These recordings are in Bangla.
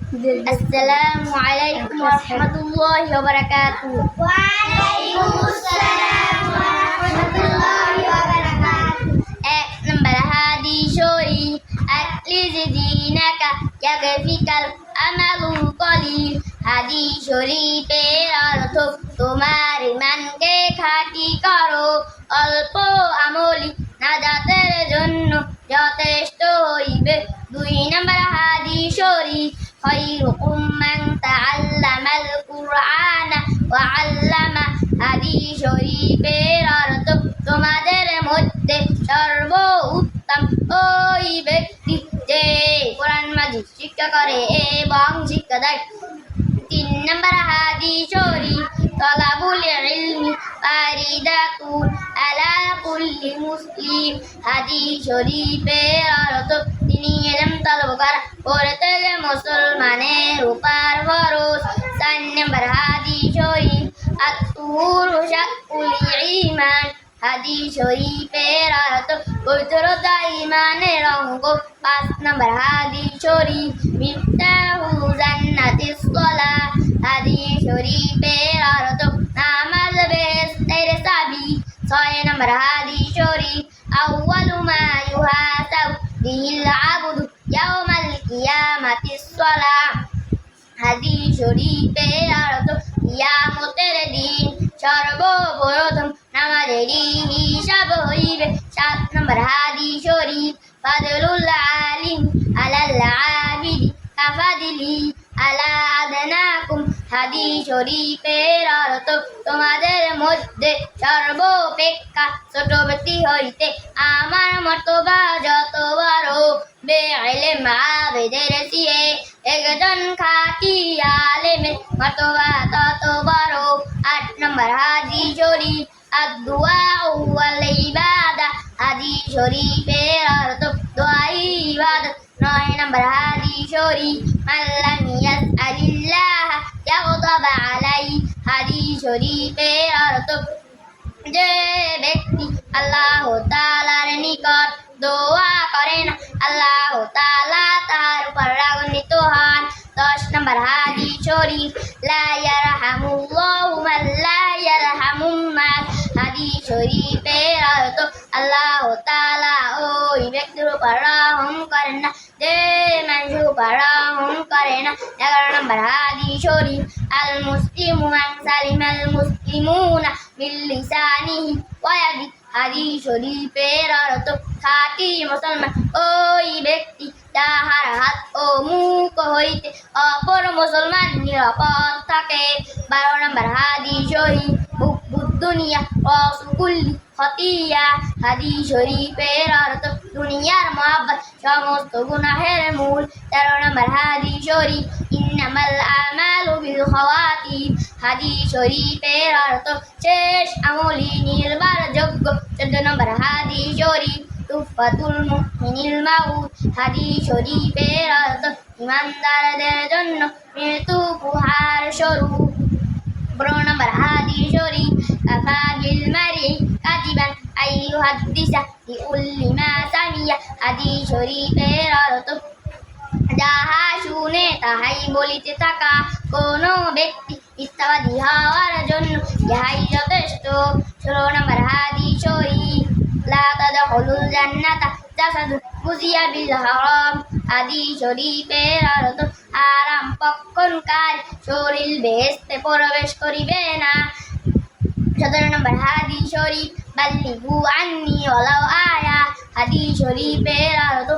আসসালামু আলাইকুম ওয়া রাহমাতুল্লাহি ওয়া বারাকাতুহু এক নম্বর হাদিস শরীফ দিনাকা ইয়াগফিকাল আমালুল কলিল। হাদিস শরীফের অর্থ তোমার ইমানকে খাঁটি করো অল্প আমলি নাজাতের জন্য যথেষ্ট হইবে। দুই নম্বর মান তাআল্লামাল কুরআনা ওয়া আল্লামা হাদিস শরীফের অর্থ তোমাদের মধ্যে সর্ব উত্তম ওই ব্যক্তি যে কোরআন মাজিদ শিক্ষা করে এবং শিক্ষা দেয় তিন নম্বর হাদিস শরীফ, তলাবুল ইলমি ফারিদাতুন আলা কুল্লি মুসলিম। হাদিস শরীফের অর্থ তিনি এলম তলব করা প্রত্যেক মুসলমানের উপর ফরজ চার নম্বর হাদিস শরীফ আত্মুর শাকুল ঈমান হাদিস শরীফের অর্থ পবিত্রতা ইমানের অঙ্গ পাঁচ নম্বর হাদিস শরীফ মিফতাহু জান্নাতিস সালাহ হাদিস শরীফের অর্থ নামাজ বেহেশতের চাবি ছয় নম্বর হাদিস শরীফ বিহিল আবদু ইয়াউমাল কিয়ামাতিস সালাহ হাদিস শরীফের অর্থ কিয়ামতের দিন সর্বপ্রথম নামাজেরই হিসাব হইবে সাত নম্বর হাদিস শরীফ ফাদলুল আলিম আলাল আবিদি কাফাদিলি আলা আদনাকুম হাদিস শরীফের অর্থ তোমাদের মধ্যে সর্বপেক্ষা। ছোট ব্যক্তি হইতে আমার মতবা যত বড় বেআইলে মা বেদের সিয়ে একজন খাটি আলেমের মতবা তত বড় আট নম্বর হাদি শরীফ আদুয়া ওয়াল ইবাদা হাদি শরীফের অর্থ দোয়াই নয় নম্বর হাদি শরীফ মাল্লাম ইয়াসআলিল্লাহ ইয়াগদাব আলাই হাদি শরীফের অর্থ যে ব্যক্তি আল্লাহ তালার নিকট দোয়া করে না আল্লাহ তালা তার উপর রাগান্বিত হন দশ নম্বর হাদি শরীফ লা ইয়ারহামুল্লাহু মান লা ইয়ারহামুন হাদি শরীফের অর্থ আল্লাহ তালা রহম করেন না যে মানুষের উপর রহম করে না এগারো নম্বর হাদি শরীফ আল মুসলিমু মান সালিমাল মুসলিমুনা মিন ওই ব্যক্তি যাহার হাত ও মুখ হইতে অপর মুসলমান নিরাপদ থাকে বারো নম্বর হাদিস শরীফ দুনিয়া অসুকুল্লি খতিয়া হাদিস শরীফের অর্থ দুনিয়ার মহাব্বত সমস্ত গুনাহের মূল তেরো নম্বর হাদিস শরীফ ইন্নামাল আমালু বিল খাওয়াতিম হাদিস শরীফের অর্থ শেষ আমলি নির্ভরযোগ্য চোদ্দ নম্বর হাদিস শরীফ তুফাতুল মুমিনিল মাউত হাদিস শরীফের অর্থ ইমানদারদের জন্য মৃত্যু উপহার স্বরূপ পনেরো নম্বর হাদিস শরীফ কাফা বিল মারি কাজিবান আইয়ুহাদ্দিসা তাহাই বলিতে থাকা কোনো ব্যক্তি হওয়ার জন্য যাহাই যথেষ্ট। ষোলো নম্বর হাদিস শরীফ লা তাদখুলুল জান্নাতা জাসাদু বুজিয়া বিল হারাম। হাদিস শরীফের অর্থ আরাম পক্ষণকার শরীর বেহেস্তে প্রবেশ করিবে না। সতেরো নম্বর হাদিস, শরীফ বাল্লিগু আন্নি ওলাও আয়া। হাদিস শরীফের অর্থ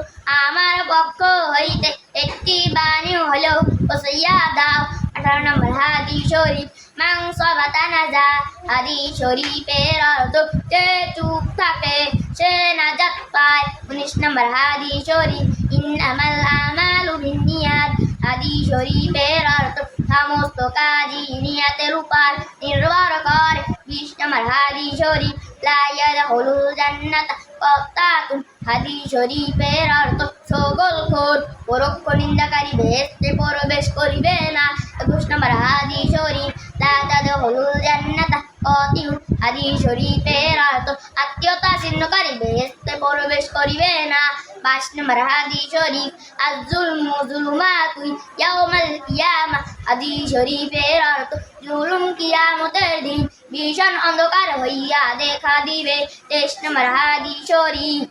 আমার পক্ষ হইতে একটি বাণী হলেও পৌঁছাইয়া দাও আঠারো নম্বর হাদিস শরীফ, মাংস বাতানাজা হাদিস শরীফের অর্থ যে চুপ থাকে, সে নাজাত পায়। উনিশ নম্বর হাদিস শরীফ, ইন্নামাল আমালু বিন্নিয়াত। হাদিস শরীফের অর্থ সমস্ত কাজই নিয়াতের উপর নির্ভর করে। বিশ নম্বর হাদিস শরীফ লা ইয়াদখুলুল জান্নাতা কত্তাতুন হাদিস শরীফের অর্থ সকল খোর পরোক্ষ নিন্দাকারী বেহেস্তে প্রবেশ করিবে না। একুশ নম্বর হাদিস শরীফ লা তাদের হলু কতিউন হাদিস শরীফের অর্থ আত্মীয়তা ছিন্নকারী বেহেস্তে প্রবেশ করিবে না। বাইশ নম্বর হাদি শরীফ আজুলমু জুলুমাতুই ইয়াউমাল কিয়ামা। হাদি শরীফের অর্থ জুলুম কিয়ামতের দিন। ভীষণ অন্ধকার হইয়া দেখা দিবে। তেইশ নম্বর হাদি শরীফ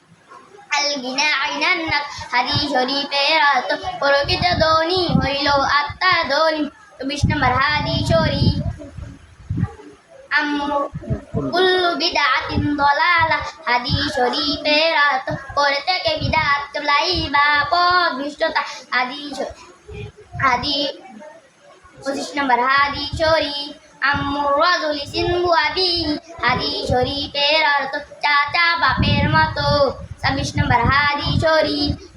আলগিনা আইনান নাক। হাদি শরীফের অর্থ প্রকৃত ধ্বনি হইল আত্মার ধ্বনি চব্বিশ নম্বর হাদি শরীফ। আমরু কুল্লু বিদআতিন দলালা, হাদি শরীফের অর্থ করে থেকে বিদআত লাই বা শ- হাদি পঁচিশ নম্বর, হাদি শরীফ। আম্মুর রাজুলি সিনবু আবি। হাদি শরীফের অর্থ চাচা বাপের মতো। ছাব্বিশ নম্বর, হাদি শরীফ।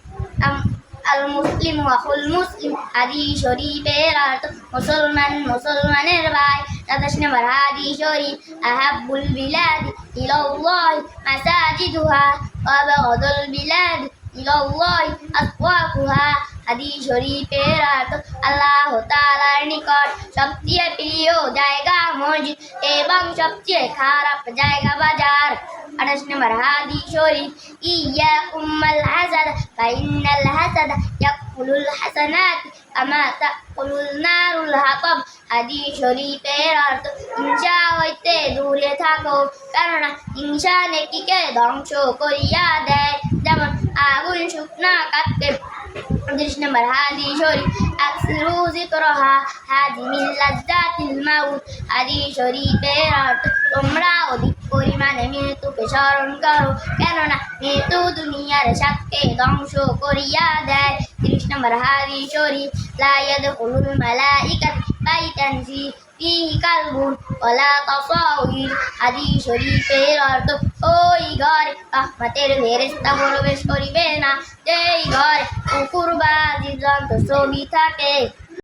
আম- আল মুসলিম ওয়াহুল মুসলিম হাদি শরীফের অর্থ মুসলমান মুসলমানের ভাই সাতাশ নম্বর হাদি শরীফ আহাবুল বিলাদ ইলাল্লাহ মাসাজিদুহা ওয়া বাগদুল বিলাদ ইলাল্লাহ আসওয়াকুহা হাদি শরীফের অর্থ আল্লাহ তাআলার নিকট সবচেয়ে প্রিয় জায়গা মসজিদ এবং সবচেয়ে খারাপ জায়গা বাজার আঠাশ নম্বর হাদি শরীফ ইয়া উম্মাল হাসাদ ফাইনাল হাসাদ ইয়াকুলুল হাসানাত কামা তাকুলুল নারুল হাতাব হাদি শরীফের অর্থ হিংসা হইতে দূরে থাকো কেননা হিংসা নেকিকে ধ্বংস করিয়া দেয় যেমন আগুন শুকনা কাটতে উনত্রিশ নম্বর হাদি শরীফ আকসিরু যিকরাহা হাদি মিন লাজ্জাতিল মাউত হাদি শরীফের অর্থ তোমরা অধিক পরিমাণে মৃত্যুকে স্মরণ করো কেননা মৃত্যু দুনিয়ার সাক্ষে ধ্বংস করিয়া দেয় তিরিশ নম্বর হাদি শরীফ লা ইয়াদখুলুল মালাইকাত বাইতান ফি ফিহি কালবুন ওয়ালা তাসাউর আদি শরীফের অর্থ ওই ঘর। রহমতের ফেরেস্তা প্রবেশ করিবে না। যেই ঘর কুকুর বা জীবজন্তু ছবি থাকে